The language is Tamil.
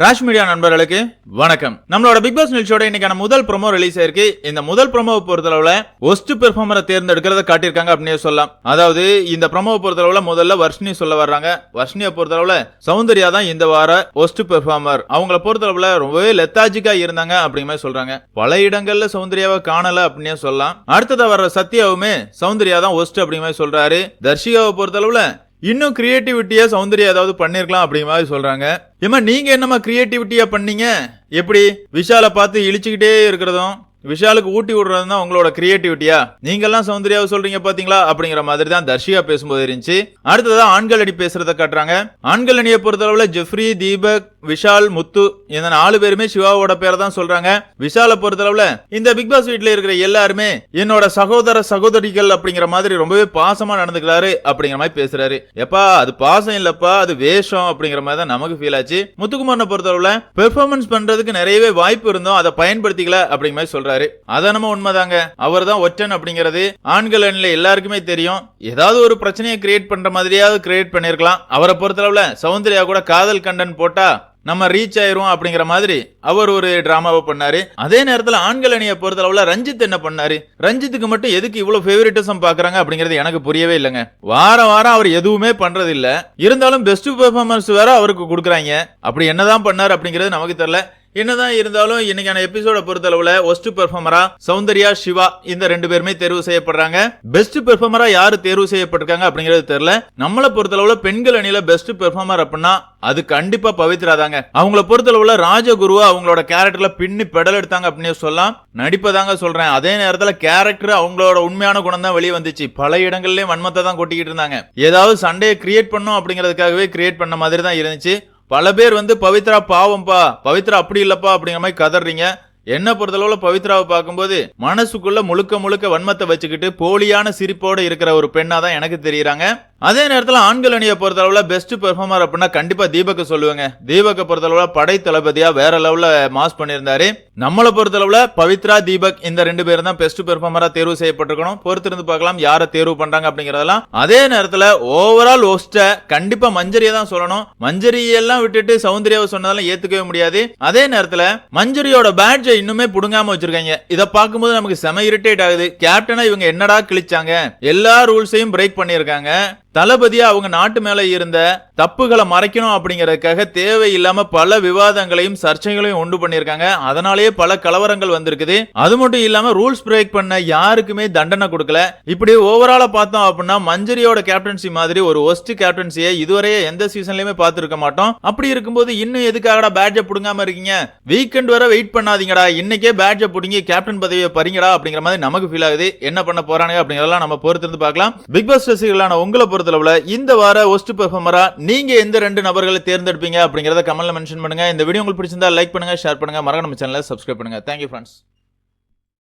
ராஷ் மீடியா நண்பர்களுக்கு வணக்கம். நம்மளோட பிக் பாஸ் நிகழ்ச்சியோட இன்னைக்கான முதல் ப்ரோமோ ரிலீஸ் ஆயிருக்கு இந்த முதல் ப்ரோமோவை பொறுத்தளவுல ஒஸ்ட் பெர்ஃபார்மரை தேர்ந்தெடுக்கிறத காட்டியிருக்காங்க அப்படின்னு சொல்லலாம். அதாவது இந்த ப்ரோமோவை பொறுத்தளவுல முதல்ல வர்ஷினி சொல்ல வர்றாங்க. வர்ஷினியை பொறுத்தளவுல சௌந்தர்யா தான் இந்த வார ஒஸ்ட் பெர்ஃபார்மர் அவங்கள பொறுத்தளவுல ரொம்பவே லெத்தாஜிக்கா இருந்தாங்க அப்படிங்கிற மாதிரி சொல்றாங்க. பல இடங்கள்ல சௌந்தர்யாவை காணல அப்படின்னே சொல்லலாம். அடுத்ததா வர்ற சத்யாவுமே சௌந்தர்யா தான் ஒஸ்ட் அப்படிங்கிற மாதிரி சொல்றாரு. தர்ஷிகாவை பொறுத்தளவுல இன்னும் கிரியேட்டிவிட்டியா சௌந்தர்யா ஏதாவது பண்ணிருக்கலாம் அப்படிங்கிற மாதிரி சொல்றாங்க. ஏமா நீங்க என்னமா கிரியேட்டிவிட்டியா பண்ணீங்க? எப்படி? விஷாலை பார்த்து இழிச்சுக்கிட்டே இருக்கிறதும் விஷாலுக்கு ஊட்டி விடுறது தான் உங்களோட கிரியேட்டிவிட்டியா நீங்கெல்லாம் சௌந்தர்யாவை சொல்றீங்க பாத்தீங்களா? அப்படிங்கிற மாதிரி தான் தர்ஷிகா பேசும்போது இருந்துச்சு. அடுத்ததான் ஆண்கள் அணி பேசுறத காட்டுறாங்க. ஆண்கள் அணியை பொறுத்தளவுல ஜெஃப்ரி தீபக் விஷால் முத்து இந்த நாலு பேருமே சிவாவோட பேரை தான் சொல்றாங்க. விஷாலை பொறுத்தளவுல இந்த பிக் பாஸ் வீட்டில் இருக்கிற எல்லாருமே என்னோட சகோதர சகோதரிகள் அப்படிங்கிற மாதிரி ரொம்பவே பாசமா நடந்துக்கிறாரு அப்படிங்கிற மாதிரி பேசுறாரு. எப்பா அது பாசம் இல்லப்பா அது வேஷம் அப்படிங்கிற மாதிரி தான் நமக்கு ஃபீல் ஆச்சு. முத்துக்குமாரனை பொறுத்தளவுல பெர்ஃபார்மன்ஸ் பண்றதுக்கு நிறையவே வாய்ப்பு இருந்தோம் அதை பயன்படுத்திக்கல அப்படிங்கிற மாதிரி சொல்றாரு. அதை நம்ம உண்மைதாங்க. அவர் தான் ஒற்றன் அப்படிங்கிறது. ஆண்கள் அணில எல்லாருக்குமே தெரியும். ஏதாவது ஒரு பிரச்சனையை கிரியேட் பண்ற மாதிரியாவது கிரியேட் பண்ணிருக்கலாம். அவரை பொறுத்தளவுல சௌந்தர்யா கூட காதல் கண்டன் போட்டா நம்ம ரீச் ஆயிரும் அப்படிங்கிற மாதிரி அவர் ஒரு டிராமாவை பண்ணாரு. அதே நேரத்தில் ஆண்கள் அணியை பொறுத்தளவுல ரஞ்சித் என்ன பண்ணாரு? ரஞ்சித்துக்கு மட்டும் எதுக்கு இவ்வளவு ஃபேவரட்டிசம் பாக்குறாங்க அப்படிங்கிறது எனக்கு புரியவே இல்லைங்க. வாரம் வாரம் அவர் எதுவுமே பண்றது இல்ல இருந்தாலும் பெஸ்ட் பெர்ஃபார்மன்ஸ் வேற அவருக்கு கொடுக்குறாங்க. அப்படி என்னதான் பண்ணார் அப்படிங்கிறது நமக்கு தெரியல. என்னதான் இருந்தாலும் இன்னைக்கான எபிசோட பொறுத்தளவுல ஒஸ்ட் பெர்ஃபார்மரா சௌந்தர்யா சிவா இந்த ரெண்டு பேருமே தேர்வு செய்யப்படுறாங்க. பெஸ்ட் பெர்ஃபார்மரா யாரு தேர்வு செய்யப்பட்டிருக்காங்க அப்படிங்கிறது தெரியல. நம்மளை பொறுத்தளவுல பெண்கள் அணியில பெஸ்ட் பெர்ஃபார்மர் அப்படின்னா அது கண்டிப்பா பவித்ரா தாங்க. அவங்கள பொறுத்தளவுல ராஜகுருவா அவங்களோட கேரக்டர்ல பின்னி பெடல் எடுத்தாங்க அப்படின்னு சொல்லலாம். நடிப்பதாங்க சொல்றேன். அதே நேரத்துல கேரக்டர் அவங்களோட உண்மையான குணம் தான் வெளியே வந்துச்சு. பல இடங்கள்லயும் வன்மத்தை தான் கொட்டிக்கிட்டு இருந்தாங்க. ஏதாவது சண்டையை கிரியேட் பண்ணும் அப்படிங்கிறதுக்காகவே கிரியேட் பண்ண மாதிரி தான் இருந்துச்சு. பல பேர் வந்து பவித்ரா பாவம்பா பவித்ரா அப்படி இல்லப்பா அப்படிங்கிற மாதிரி கதறீங்க. என்ன பொறுத்தளவுல பவித்ராவை பார்க்கும்போது மனசுக்குள்ள முழுக்க முழுக்க வன்மத்தை வச்சுக்கிட்டு போலியான சிரிப்போட இருக்கிற ஒரு பெண்ணா தான் எனக்கு தெரியறாங்க. அதே நேரத்தில் ஆண்கள் அணியை பொறுத்தளவுல பெஸ்ட் பெர்ஃபார்மர் அப்படின்னா கண்டிப்பாக தீபக்க சொல்லுவேங்க. தீபக்கை பொறுத்தளவுல படை தளபதியாக வேற லெவலில் மாஸ் பண்ணியிருந்தாரு. நம்மளை பொறுத்தளவில் பவித்ரா தீபக் இந்த ரெண்டு பேரும் தான் பெஸ்ட் பெர்ஃபார்மராக தேர்வு செய்யப்பட்டிருக்கணும். பொறுத்திருந்து பார்க்கலாம் யாரை தேர்வு பண்ணுறாங்க அப்படிங்கிறதெல்லாம். அதே நேரத்தில் ஓவரால் ஒஸ்ட்டை கண்டிப்பாக மஞ்சரியை தான் சொல்லணும். மஞ்சரியெல்லாம் விட்டுட்டு சௌந்தர்யாவை சொன்னதெல்லாம் ஏற்றுக்கவே முடியாது. அதே நேரத்தில் மஞ்சரியோட பேட்ஜை இன்னுமே பிடுங்காம வச்சிருக்காங்க. இதை பார்க்கும்போது நமக்கு செம இரிட்டேட் ஆகுது. கேப்டனா இவங்க என்னடா கிழிச்சாங்க? எல்லா ரூல்ஸையும் பிரேக் பண்ணியிருக்காங்க. தளபதியாக அவங்க நாட்டு மேலே இருந்த தப்புகளை மறைக்கணும் அப்படிங்கிறதுக்காக தேவையில்லாம பல விவாதங்களையும் சர்ச்சைகளையும் உண்டு பண்ணியிருக்காங்க. அதனாலேயே பல கலவரங்கள் வந்திருக்குது. அது மட்டும் இல்லாம ரூல்ஸ் பிரேக் பண்ண யாருக்குமே தண்டனை கொடுக்கல. இப்படி ஓவரால பார்த்தோம் அப்படின்னா மஞ்சரியோட கேப்டன்சி மாதிரி ஒரு ஒஸ்ட் கேப்டன்சியை இதுவரையே எந்த சீசன்லயுமே பார்த்துருக்க மாட்டோம். அப்படி இருக்கும்போது இன்னும் எதுக்காகடா பேட்ஜை புடுங்காம இருக்கீங்க? வீக்கெண்ட் வரை வெயிட் பண்ணாதீங்கடா. இன்னைக்கே பேட்ஜை புடுங்கி கேப்டன் பதவியை பறிங்கடா அப்படிங்கிற மாதிரி நமக்கு ஃபீல் ஆகுது. என்ன பண்ண போறானுங்க அப்படிங்கறதெல்லாம் நம்ம பொறுத்திருந்து பார்க்கலாம். பிக் பாஸ் ரசிகர்களான உங்களை பொறுத்தளவுல இந்த வார ஒஸ்ட் பெர்ஃபார்மரா நீங்க எந்த ரெண்டு நபர்களை தேர்ந்தெடுப்பீங்க அப்படிங்கிறத கமெண்ட்டில் மென்ஷன் பண்ணுங்க. இந்த வீடியோ உங்களுக்கு பிடிச்சிருந்தா லைக் பண்ணுங்க ஷேர் பண்ணுங்க. மறக்க நம்ம சேனலை சப்ஸ்கிரைப் பண்ணுங்கள் தேங்க்யூ ஃப்ரெண்ட்ஸ்